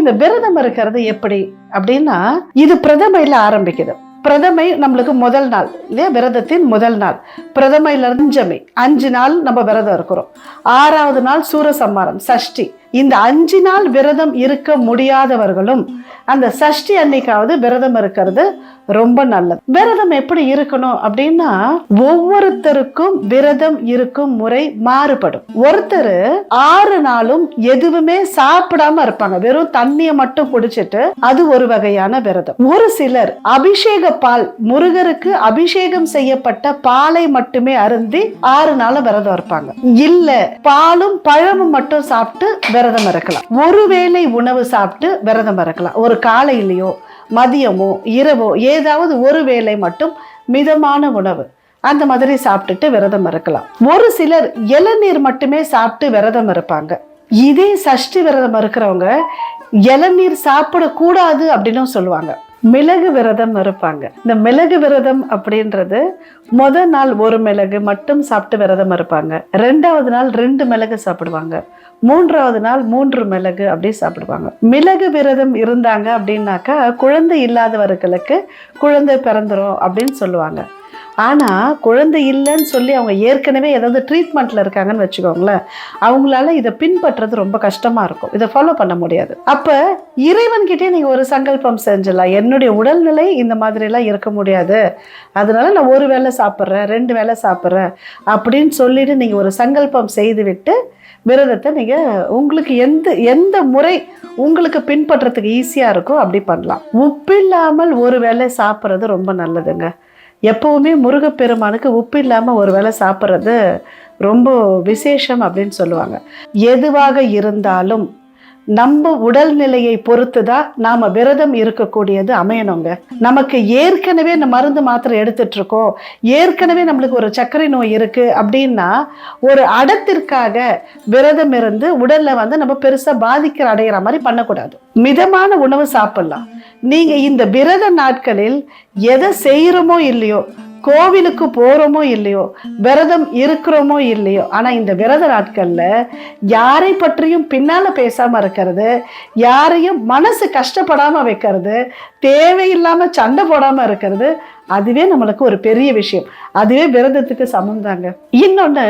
இந்த விரதம் இருக்கிறது எப்படி? அப்படின்னா இது பிரதமையில ஆரம்பிக்குது. பிரதமை நம்மளுக்கு முதல் நாள். இல்லையா? விரதத்தின் முதல் நாள். பிரதமையில இருந்து அஞ்சமை அஞ்சு நாள் நம்ம விரதம் இருக்கிறோம். ஆறாவது நாள் சூரசம்மாரம் சஷ்டி. இந்த அஞ்சு நாள் விரதம் இருக்க முடியாதவர்களும் அந்த சஷ்டி அன்னைக்காவது விரதம் இருக்கிறது ரொம்ப நல்லது. விரதம் எப்படி இருக்கணும் அப்படின்னா ஒவ்வொருத்தருக்கும் விரதம் இருக்கும் முறை மாறுபடும். ஒருத்தர் ஆறு நாளும் எதுவுமே சாப்பிடாம இருப்பாங்க. வெறும் தண்ணியை மட்டும் குடிச்சிட்டு அது ஒரு வகையான விரதம். ஒரு சிலர் அபிஷேக பால் முருகருக்கு அபிஷேகம் செய்யப்பட்ட பாலை மட்டுமே அருந்தி ஆறு நாளும் விரதம் இருப்பாங்க. இல்ல பாலும் பழமும் மட்டும் சாப்பிட்டு விரதம் இருக்கலாம். ஒருவேளை உணவு சாப்பிட்டு விரதம் இருக்கலாம். ஒரு காலையிலையோ மதியமோ இரவோ ஏதாவது ஒரு வேளை மட்டும் மிதமான உணவு. அந்த மாதிரி சாப்பிட்டுட்டு விரதம் இருக்கலாம். ஒரு சிலர் இளநீர் மட்டுமே சாப்பிட்டு விரதம் இருப்பாங்க. இதே சஷ்டி விரதம் இருக்கிறவங்க இளநீர் சாப்பிடக்கூடாது அப்படின்னு சொல்லுவாங்க. மிளகு விரதம் இருப்பாங்க. இந்த மிளகு விரதம் அப்படின்றது முத நாள் ஒரு மிளகு மட்டும் சாப்பிட்டு விரதம் இருப்பாங்க. ரெண்டாவது நாள் ரெண்டு மிளகு சாப்பிடுவாங்க. மூன்றாவது நாள் மூன்று மிளகு அப்படி சாப்பிடுவாங்க. மிளகு விரதம் இருந்தாங்க அப்படின்னாக்கா குழந்தை இல்லாதவர்களுக்கு குழந்தை பிறந்துரும் அப்படின்னு சொல்லுவாங்க. ஆனால் குழந்தை இல்லைன்னு சொல்லி அவங்க ஏற்கனவே ஏதாவது ட்ரீட்மெண்ட்டில் இருக்காங்கன்னு வச்சுக்கோங்களேன் அவங்களால இதை பின்பற்றுறது ரொம்ப கஷ்டமாக இருக்கும். இதை ஃபாலோ பண்ண முடியாது. அப்போ இறைவன்கிட்டே நீங்கள் ஒரு சங்கல்பம் செஞ்சிடலாம். என்னுடைய உடல்நிலை இந்த மாதிரிலாம் இருக்க முடியாது. அதனால நான் ஒரு வேளை சாப்பிட்றேன் ரெண்டு வேளை சாப்பிட்றேன் அப்படின்னு சொல்லிட்டு நீங்கள் ஒரு சங்கல்பம் செய்துவிட்டு விரதத்தை நீங்கள் உங்களுக்கு எந்த எந்த முறை உங்களுக்கு பின்பற்றுறதுக்கு ஈஸியாக இருக்கோ அப்படி பண்ணலாம். உப்பில்லாமல் ஒரு வேளை சாப்பிட்றது ரொம்ப நல்லதுங்க. எப்போவுமே முருகப்பெருமானுக்கு உப்பு இல்லாமல் ஒரு வேளை சாப்பிட்றது ரொம்ப விசேஷம் அப்படின்னு சொல்லுவாங்க. எதுவாக இருந்தாலும் நம்ம உடல்நிலையை பொறுத்து தான் நாம் விரதம் இருக்கக்கூடியது அமையணுங்க. நமக்கு ஏற்கனவே இந்த மருந்து மாத்திரை எடுத்துட்ருக்கோம் ஏற்கனவே நம்மளுக்கு ஒரு சர்க்கரை நோய் இருக்குது அப்படின்னா ஒரு அடத்திற்காக விரதம் இருந்து உடலில் வந்து நம்ம பெருசாக பாதிக்கிற அடையிற மாதிரி பண்ணக்கூடாது. மிதமான உணவு சாப்பிட்லாம். நீங்கள் இந்த விரத நாட்களில் எதை செய்கிறோமோ இல்லையோ கோவிலுக்கு போகிறோமோ இல்லையோ விரதம் இருக்கிறோமோ இல்லையோ ஆனால் இந்த விரத நாட்களில் யாரை பற்றியும் பின்னால் பேசாமல் இருக்கிறது யாரையும் மனசு கஷ்டப்படாமல் வைக்கிறது தேவையில்லாமல் சண்டை போடாமல் இருக்கிறது அதுவே நம்மளுக்கு ஒரு பெரிய விஷயம். அதுவே விரதத்துக்கு சமம் தாங்க இன்னொன்று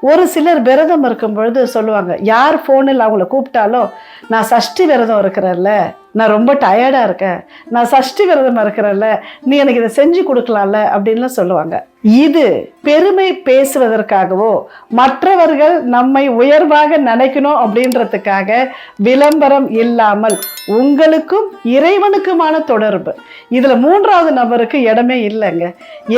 ஒரு சிலர் விரதம் இருக்கும் பொழுது சொல்லுவாங்க யார் ஃபோனில் அவங்கள கூப்பிட்டாலும் நான் சஷ்டி விரதம் இருக்கிறேன்ல நான் ரொம்ப டயர்டாக இருக்கேன். நான் சஷ்டி விரதம் இருக்கிறேன்ல நீ எனக்கு இதை செஞ்சு கொடுக்கலாம்ல அப்படின்லாம் சொல்லுவாங்க. இது பெருமை பேசுவதற்காகவோ மற்றவர்கள் நம்மை உயர்வாக நினைக்கணும் அப்படின்றதுக்காக விளம்பரம் இல்லாமல் உங்களுக்கும் இறைவனுக்குமான தொடர்பு. இதில் மூன்றாவது நபருக்கு இடமே இல்லைங்க.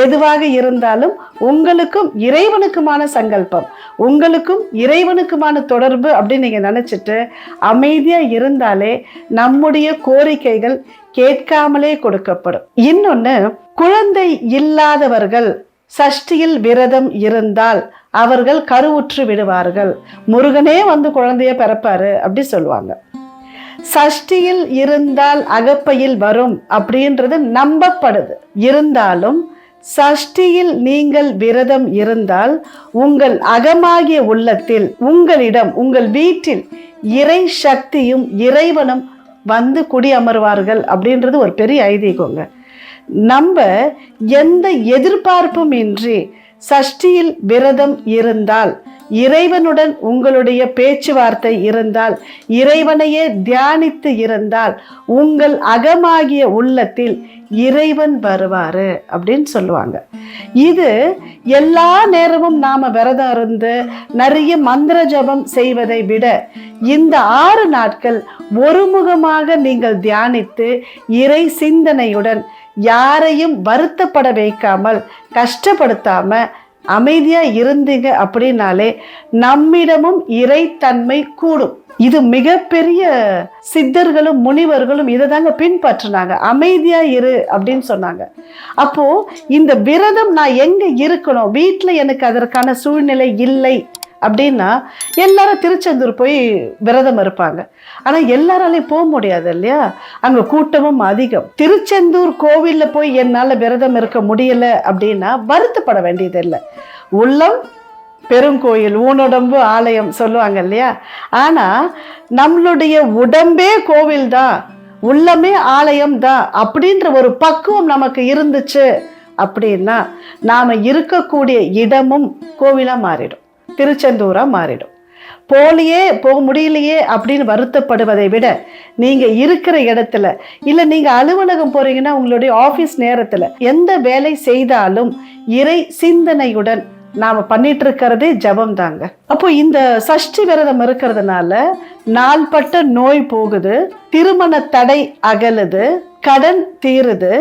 எதுவாக இருந்தாலும் உங்களுக்கும் இறைவனுக்குமான சங்கல்பம் உங்களுக்கும் இறைவனுக்குமான தொடர்பு அப்படின்னு நீங்கள் நினச்சிட்டு அமைதியாக இருந்தாலே நம்முடைய கோரிக்கைகள் கேட்காமலே கொடுக்கப்படும். இன்னொன்னு குழந்தை இல்லாதவர்கள் சஷ்டியில் விரதம் இருந்தால் அவர்கள் கருவுற்று விடுவார்கள். முருகனே வந்து குழந்தைய பிறப்பாரு அப்படி சொல்லுவாங்க. சஷ்டியில் இருந்தால் அகப்பையில் வரும் அப்படின்றது நம்பப்படுது. இருந்தாலும் சஷ்டியில் நீங்கள் விரதம் இருந்தால் உங்கள் அகமாகிய உள்ளத்தில் உங்களிடம் உங்கள் வீட்டில் இறை சக்தியும் இறைவனும் வந்து குடி அமர்வார்கள் அப்படின்றது ஒரு பெரிய ஐதீகங்க. நம்ம எந்த எதிர்பார்ப்பும் இன்றி சஷ்டியில் விரதம் இருந்தால் இறைவனுடன் உங்களுடைய பேச்சுவார்த்தை இருந்தால் இறைவனையே தியானித்து இருந்தால் உங்கள் அகமாகிய உள்ளத்தில் இறைவன் வருவார் அப்படின்னு சொல்லுவாங்க. இது எல்லா நேரமும் நாம் விரதம் இருந்து நிறைய மந்திர ஜபம் செய்வதை விட இந்த ஆறு நாட்கள் ஒருமுகமாக நீங்கள் தியானித்து இறை சிந்தனையுடன் யாரையும் வருத்தப்பட வைக்காமல் கஷ்டப்படுத்தாமல் அமைதியா இருந்தீங்க அப்படின்னாலே நம்மிடமும் இறைத்தன்மை கூடும். இது மிகப்பெரிய சித்தர்களும் முனிவர்களும் இதை தாங்க பின்பற்றினாங்க. அமைதியா இரு அப்படின்னு சொன்னாங்க. அப்போ இந்த விரதம் நான் எங்க இருக்கணும்? வீட்டில் எனக்கு அதற்கான சூழ்நிலை இல்லை. அப்படின்னா எல்லாரும் திருச்செந்தூர் போய் விரதம் இருப்பாங்க. ஆனால் எல்லாராலையும் போக முடியாது இல்லையா? அங்கே கூட்டமும் அதிகம். திருச்செந்தூர் கோவில்ல போய் என்னால் விரதம் இருக்க முடியல அப்படின்னா வருத்தப்பட வேண்டியதில்லை. உள்ளம் பெருங்கோயில் ஊனுடம்பு ஆலயம் சொல்லுவாங்க இல்லையா? ஆனால் நம்மளுடைய உடம்பே கோவில் தான். உள்ளமே ஆலயம் தான். அப்படின்ற ஒரு பக்குவம் நமக்கு இருந்துச்சு அப்படின்னா நாம் இருக்கக்கூடிய இடமும் கோவிலாக மாறிடும். திருச்செந்தூராக மாறிடும். போலியே போக முடியலையே அப்படின்னு வருத்தப்படுவதை விட நீங்கள் இருக்கிற இடத்துல இல்லை நீங்கள் அலுவலகம் போகிறீங்கன்னா உங்களுடைய ஆஃபீஸ் நேரத்தில் எந்த வேலை செய்தாலும் இறை சிந்தனையுடன் நாம் பண்ணிட்டு இருக்கிறதே ஜபம் தாங்க அப்போ இந்த சஷ்டி விரதம் இருக்கிறதுனால நாள்பட்ட நோய் போகுது திருமண தடை அகலுது கடன் தீருது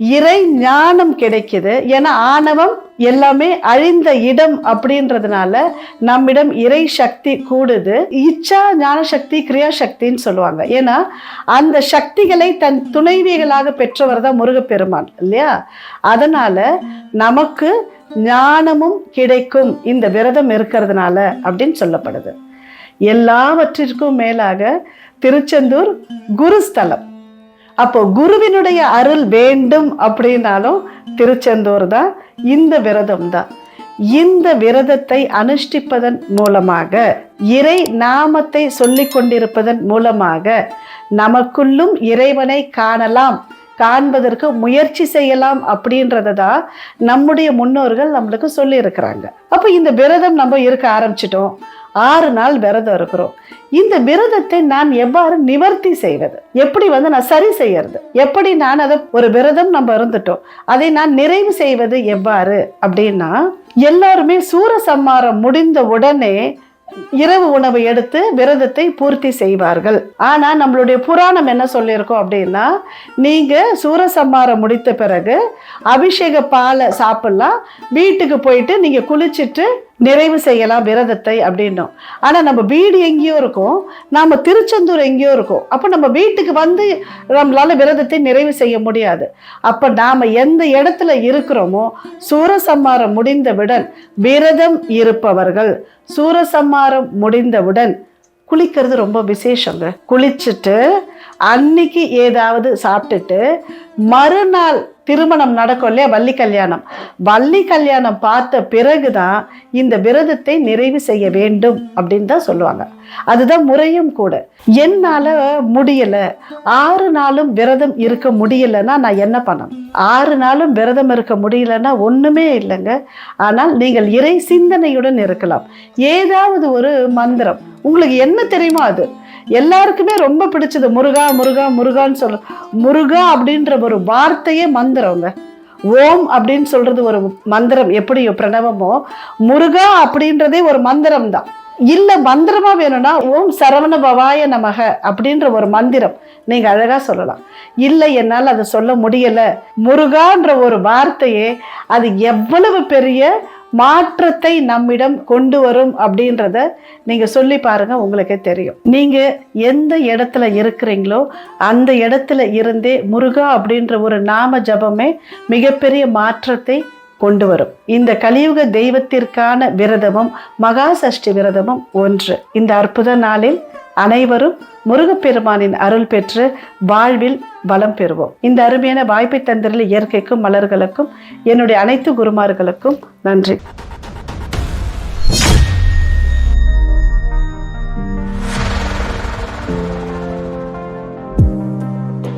இறை ஞானம் கிடைக்குது. ஏன்னா ஆணவம் எல்லாமே அழிந்த இடம் அப்படின்றதுனால நம்மிடம் இறை சக்தி கூடுது. இச்சா ஞான சக்தி கிரியா சக்தின்னு சொல்லுவாங்க. ஏன்னா அந்த சக்திகளை தன் துணைவிகளாக பெற்றவர் தான் முருகப்பெருமான் இல்லையா? அதனால நமக்கு ஞானமும் கிடைக்கும். இந்த விரதம் இருக்கிறதுனால அப்படின்னு சொல்லப்படுது. எல்லாவற்றிற்கும் மேலாக திருச்செந்தூர் குருஸ்தலம். அப்போ குருவினுடைய அருள் வேண்டும் அப்படின்னாலும் திருச்செந்தூர் தான் இந்த விரதம் தான். இந்த விரதத்தை அனுஷ்டிப்பதன் மூலமாக இறை நாமத்தை சொல்லி கொண்டிருப்பதன் மூலமாக நமக்குள்ளும் இறைவனை காணலாம் காண்பதற்கு முயற்சி செய்யலாம் அப்படின்றத தான் நம்முடைய முன்னோர்கள் நம்மளுக்கு சொல்லியிருக்கிறாங்க. அப்போ இந்த விரதம் நம்ம இருக்க ஆரம்பிச்சிட்டோம். ஆறு நாள் விரதம் இருக்கிறோம். இந்த விரதத்தை நான் எவ்வாறு நிவர்த்தி செய்வது? எப்படி வந்து நான் சரி செய்யறது? எப்படி நான் அதை ஒரு விரதம் நம்ம இருந்துட்டோம்? அதை நான் நிறைவு செய்வது எவ்வாறு? அப்படின்னா எல்லாருமே சூரசம்மாரம் முடிந்த உடனே இரவு உணவு எடுத்து விரதத்தை பூர்த்தி செய்வார்கள். ஆனா நம்மளுடைய புராணம் என்ன சொல்லியிருக்கோம் அப்படின்னா நீங்க சூரசம்மாரம் முடித்த பிறகு அபிஷேக பாலை சாப்பிடலாம். வீட்டுக்கு போயிட்டு நீங்க குளிச்சுட்டு நிறைவு செய்யலாம் விரதத்தை அப்படின்னும். ஆனால் நம்ம வீடு எங்கேயோ இருக்கும். நாம் திருச்செந்தூர் எங்கேயோ இருக்கும். அப்போ நம்ம வீட்டுக்கு வந்து நம்மளால் விரதத்தை நிறைவு செய்ய முடியாது. அப்போ நாம் எந்த இடத்துல இருக்கிறோமோ சூரசம்மாரம் முடிந்தவுடன் விரதம் இருப்பவர்கள் சூரசம்மாரம் முடிந்தவுடன் குளிக்கிறது ரொம்ப விசேஷங்க. குளிச்சுட்டு அன்னைக்கு ஏதாவது சாப்பிட்டுட்டு மறுநாள் திருமணம் நடக்கும் இல்லையா? வள்ளி கல்யாணம். வள்ளி கல்யாணம் பார்த்த பிறகுதான் இந்த விரதத்தை நிறைவு செய்ய வேண்டும் அப்படின்னு தான் சொல்லுவாங்க. அதுதான் முறையும் கூட. என்னால முடியலை. ஆறு நாளும் விரதம் இருக்க முடியலன்னா நான் என்ன பண்ணணும்? ஆறு நாளும் விரதம் இருக்க முடியலன்னா ஒன்றுமே இல்லைங்க. ஆனால் நீங்கள் இறை சிந்தனையுடன் இருக்கலாம். ஏதாவது ஒரு மந்திரம். உங்களுக்கு என்ன தெரியுமோ அது? எல்லாருக்குமே ரொம்ப பிடிச்சது முருகா முருகா முருகான்னு சொல்ல முருகா அப்படின்ற ஒரு வார்த்தையே மந்திரங்க ஓம் அப்படின்னு சொல்றது ஒரு மந்திரம் எப்படி பிரணவமோ. முருகா அப்படின்றதே ஒரு மந்திரம் தான் இல்ல மந்திரமா வேணும்னா ஓம் சரவண பவாய நமக அப்படின்ற ஒரு மந்திரம் நீங்க அழகா சொல்லலாம். இல்லை என்னால் அதை சொல்ல முடியல. முருகான்ற ஒரு வார்த்தையே அது எவ்வளவு பெரிய மாற்றத்தை நம்மிடம் கொண்டு வரும் அப்படின்றத நீங்க சொல்லி பாருங்க உங்களுக்கே தெரியும். நீங்க எந்த இடத்துல இருக்கிறீங்களோ அந்த இடத்துல இருந்தே முருகா அப்படின்ற ஒரு நாம ஜபமே மிகப்பெரிய மாற்றத்தை கொண்டு வரும். இந்த கலியுக தெய்வத்திற்கான விரதமும் மகா சஷ்டி விரதமும் ஒன்று. இந்த அற்புத நாளில் அனைவரும் முருகப்பெருமானின் அருள் பெற்று வாழ்வில் வளம் பெறுவோம். இந்த அருமையான வாய்ப்பை தந்திரில் இயற்கைக்கும் மலர்களுக்கும் என்னுடைய அனைத்து குருமார்களுக்கும் நன்றி.